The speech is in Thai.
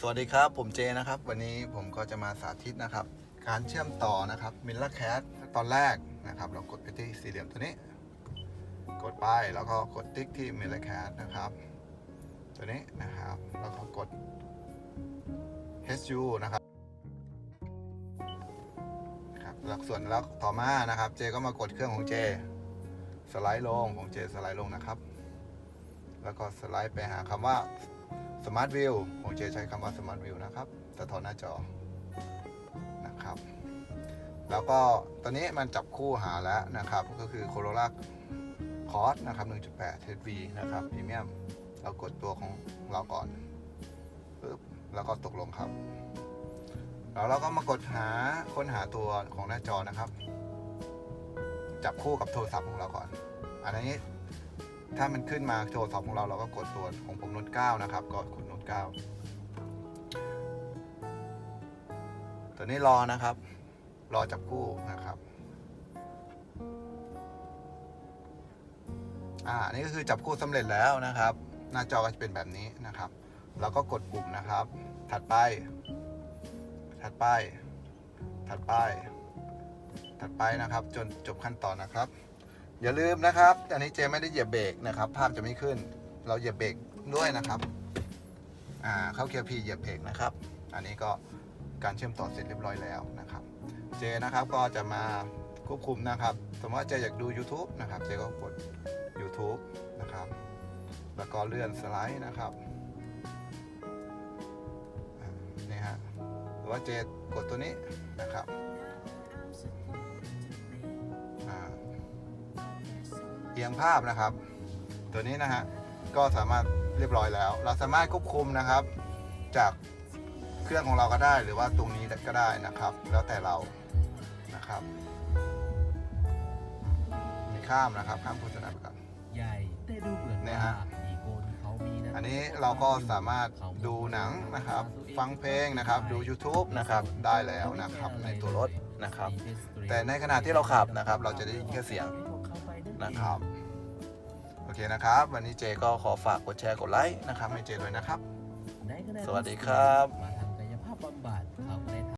สวัสดีครับผมเจนะครับ วันนี้ผมก็จะมาสาธิตนะครับ การเชื่อมต่อนะครับมิลเลอร์แคสตอนแรกนะครับ เรากดไปที่สี่เหลี่ยมตัวนี้ กดไปแล้วก็กดติ๊กที่มิลเลอร์แคสนะครับ ตัวนี้นะครับแล้วก็กด HU นะครับครับแล้วส่วนแล้วต่อมานะครับ เจก็มากดเครื่องของเจ สไลด์ลงของเจสไลด์ลงนะครับ แล้วก็สไลด์ไปหาคำว่า Smart View ผมจะใช้คำว่า Smart View นะครับสะท้อนหน้าจอนะครับ แล้วก็ตอนนี้มันจับคู่หาแล้วนะครับ ก็คือ Corolla Cross นะครับ 1.8 HV นะครับพรีเมียมเรากดตัวของเราก่อนปึ๊บแล้วก็ตกลงครับ แล้วเราก็มากดหาค้นหาตัวของหน้าจอนะครับ จับคู่กับโทรศัพท์ของเราก่อน อันนี้ ถ้ามันขึ้นมาโทรศัพท์ของเราเราก็กดตัวของผมโน้ต9นะครับก็กดโน้ต9ตัวนี้รอนะครับ รอจับคู่นะครับอ่านี่ก็คือจับคู่สำเร็จแล้วนะครับ หน้าจอก็จะเป็นแบบนี้นะครับ แล้วก็กดปุ่มนะครับ ถัดไป ถัดไป ถัดไป ถัดไปนะครับ จนจบขั้นตอนนะครับ อย่าลืมนะครับ อันนี้เจไม่ได้เหยียบเบรกนะครับ ภาพจะไม่ขึ้น เราเหยียบเบรกด้วยนะครับ อ่า เข้าเกียร์พีเหยียบเบรกนะครับ อันนี้ก็การเชื่อมต่อเสร็จเรียบร้อยแล้วนะครับ เจนะครับก็จะมาควบคุมนะครับ สมมติว่าเจอยากดู YouTube นะครับ เจก็กด YouTube นะครับ แล้วก็เลื่อนสไลด์นะครับนี่ฮะ หรือว่าเจกดตัวนี้นะครับ ยงภาพนะครับ ตัวนี้นะฮะก็สามารถเรียบร้อยแล้ว เราสามารถควบคุมนะครับ จากเครื่องของเราก็ได้หรือว่าตรงนี้ก็ได้นะครับ แล้วแต่เรานะครับ มีข้ามนะครับข้ามโฆษณาไปก่อนใหญ่แต่ดูเหมือนเนี่ยว่าฮะอีโก้ที่เขามีนั้นอันนี้เราก็สามารถดูหนังนะครับ ฟังเพลงนะครับ ดู YouTube นะครับ ได้แล้วนะครับในตัวรถนะครับ แต่ในขณะที่เราขับนะครับ เราจะได้ยินแค่เสียง นะครับ โอเคนะครับ วันนี้เจก็ขอฝากกดแชร์กดไลค์นะครับให้เจด้วยนะครับ สวัสดีครับมา